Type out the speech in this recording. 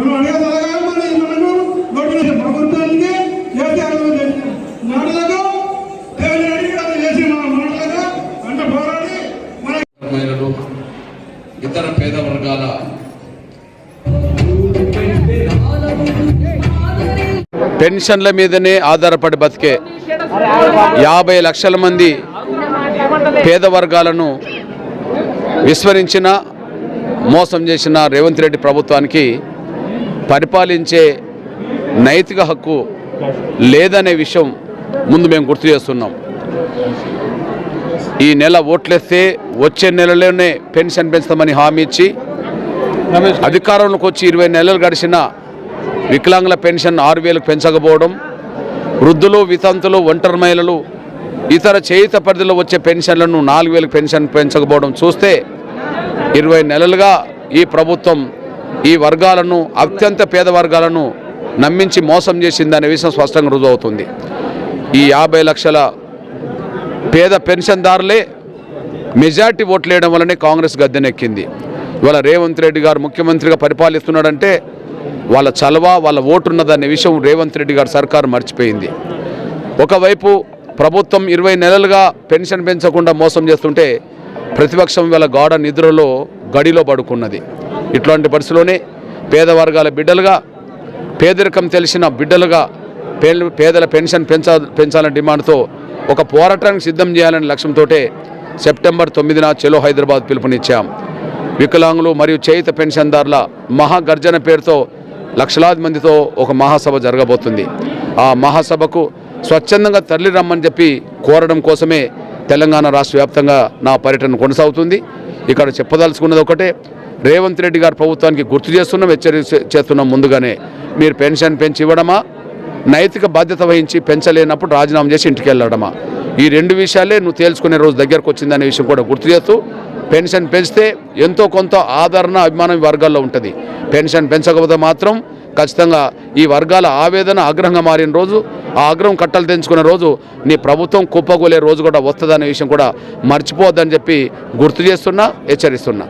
మనం ప్రభుత్వానికి ఇతర పేద వర్గాల పెన్షన్ల మీదనే ఆధారపడి బతికే యాభై లక్షల మంది పేద వర్గాలను విస్మరించిన మోసం చేసిన రేవంత్ రెడ్డి ప్రభుత్వానికి పరిపాలించే నైతిక హక్కు లేదనే విషయం ముందు మేము గుర్తు చేస్తున్నాం. ఈ నెల ఓట్లేస్తే వచ్చే నెలలోనే పెన్షన్ పెంచుతామని హామీ ఇచ్చి అధికారంలోకి వచ్చి ఇరవై నెలలు గడిచిన వికలాంగుల పెన్షన్ ఆరు వేలకు పెంచకపోవడం వృద్ధులు వితంతులు ఒంటరి మహిళలు ఇతర చేయుత పరిధిలో వచ్చే పెన్షన్లను నాలుగు వేలకు పెన్షన్ పెంచకపోవడం చూస్తే ఇరవై నెలలుగా ఈ ప్రభుత్వం ఈ వర్గాలను అత్యంత పేద వర్గాలను నమ్మించి మోసం చేసిందనే విషయం స్పష్టంగా రుజువు అవుతుంది ఈ యాభై లక్షల పేద పెన్షన్దారులే మెజార్టీ ఓట్లు వేయడం వల్లనే కాంగ్రెస్ గద్దెనెక్కింది. ఇవాళ రేవంత్ రెడ్డి గారు ముఖ్యమంత్రిగా పరిపాలిస్తున్నాడంటే వాళ్ళ చలవ వాళ్ళ ఓటున్నదనే విషయం రేవంత్ రెడ్డి గారు సర్కారు మర్చిపోయింది. ఒకవైపు ప్రభుత్వం ఇరవై నెలలుగా పెన్షన్ పెంచకుండా మోసం చేస్తుంటే ప్రతిపక్షం ఇవాళ గాఢ నిద్రలో గడిలో పడుకున్నది. ఇట్లాంటి పరిస్థితుల్లోనే పేద వర్గాల బిడ్డలుగా పేదరికం తెలిసిన బిడ్డలుగా పేదల పెన్షన్ పెంచా పెంచాలనే డిమాండ్తో ఒక పోరాటానికి సిద్ధం చేయాలనే లక్ష్యంతో సెప్టెంబర్ తొమ్మిదిన చెలో హైదరాబాద్ పిలుపునిచ్చాం. వికలాంగులు మరియు చేయిత పెన్షన్దారుల మహాగర్జన పేరుతో లక్షలాది మందితో ఒక మహాసభ జరగబోతుంది. ఆ మహాసభకు స్వచ్ఛందంగా తరలి రమ్మని చెప్పి కోరడం కోసమే తెలంగాణ రాష్ట్ర వ్యాప్తంగా నా పర్యటన కొనసాగుతుంది. ఇక్కడ చెప్పదలుచుకున్నది ఒకటే రేవంత్ రెడ్డి గారు ప్రభుత్వానికి గుర్తు చేస్తున్నాం హెచ్చరి చేస్తున్నాం ముందుగానే. మీరు పెన్షన్ పెంచి ఇవ్వడమా? నైతిక బాధ్యత వహించి పెంచలేనప్పుడు రాజీనామా చేసి ఇంటికి వెళ్ళడమా? ఈ రెండు విషయాలే నువ్వు తేల్చుకునే రోజు దగ్గరకు వచ్చిందనే విషయం కూడా గుర్తు చేస్తూ పెన్షన్ పెంచితే ఎంతో కొంత ఆదరణ అభిమానం ఈ వర్గాల్లో ఉంటుంది. పెన్షన్ పెంచకపోతే మాత్రం ఖచ్చితంగా ఈ వర్గాల ఆవేదన ఆగ్రహంగా మారిన రోజు ఆ ఆగ్రహం కట్టలు తెంచుకునే రోజు నీ ప్రభుత్వం కుప్పగోలే రోజు కూడా వస్తుందనే విషయం కూడా మర్చిపోవద్దని చెప్పి గుర్తు చేస్తున్నా హెచ్చరిస్తున్నా.